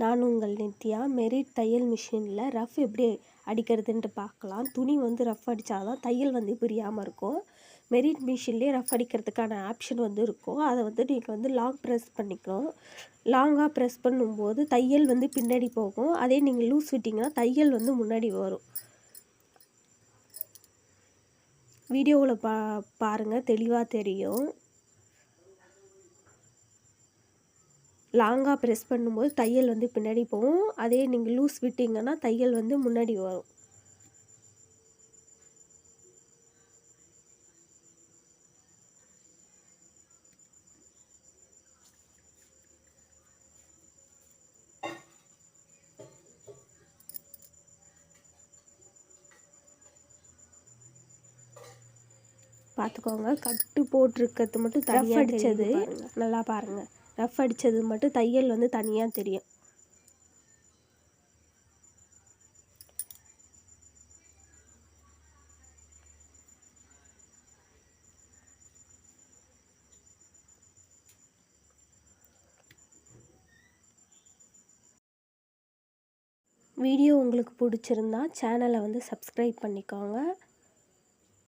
நான் உங்கள் நித்யா. மெரிட் தையல் மிஷினில் ரஃப் எப்படி அடிக்கிறதுன்ட்டு பார்க்கலாம். துணி வந்து ரஃப் அடித்தால் தான் தையல் வந்து பிரியாமல் இருக்கும். மெரிட் மிஷின்லேயே ரஃப் அடிக்கிறதுக்கான ஆப்ஷன் வந்து இருக்கும். அதை வந்து நீங்கள் வந்து லாங் ப்ரெஸ் பண்ணிக்கணும். லாங்காக ப்ரெஸ் பண்ணும்போது தையல் வந்து பின்னாடி போகும். அதே நீங்கள் லூஸ் விட்டிங்கன்னா தையல் வந்து முன்னாடி வரும். வீடியோவில் பா பாருங்கள் தெளிவாக தெரியும். லாங்காக ப்ரெஸ் பண்ணும்போது தையல் வந்து பின்னாடி போகும். அதே நீங்கள் லூஸ் விட்டிங்கன்னா தையல் வந்து முன்னாடி வரும். பார்த்துக்கோங்க. கட்டு போட்டிருக்கிறது மட்டும் அடித்தது நல்லா பாருங்கள் ரஃப் அடித்தது மட்டும் தையல் வந்து தனியாக தெரியும். வீடியோ உங்களுக்கு பிடிச்சிருந்தா சேனலை வந்து சப்ஸ்கிரைப் பண்ணிக்கோங்க.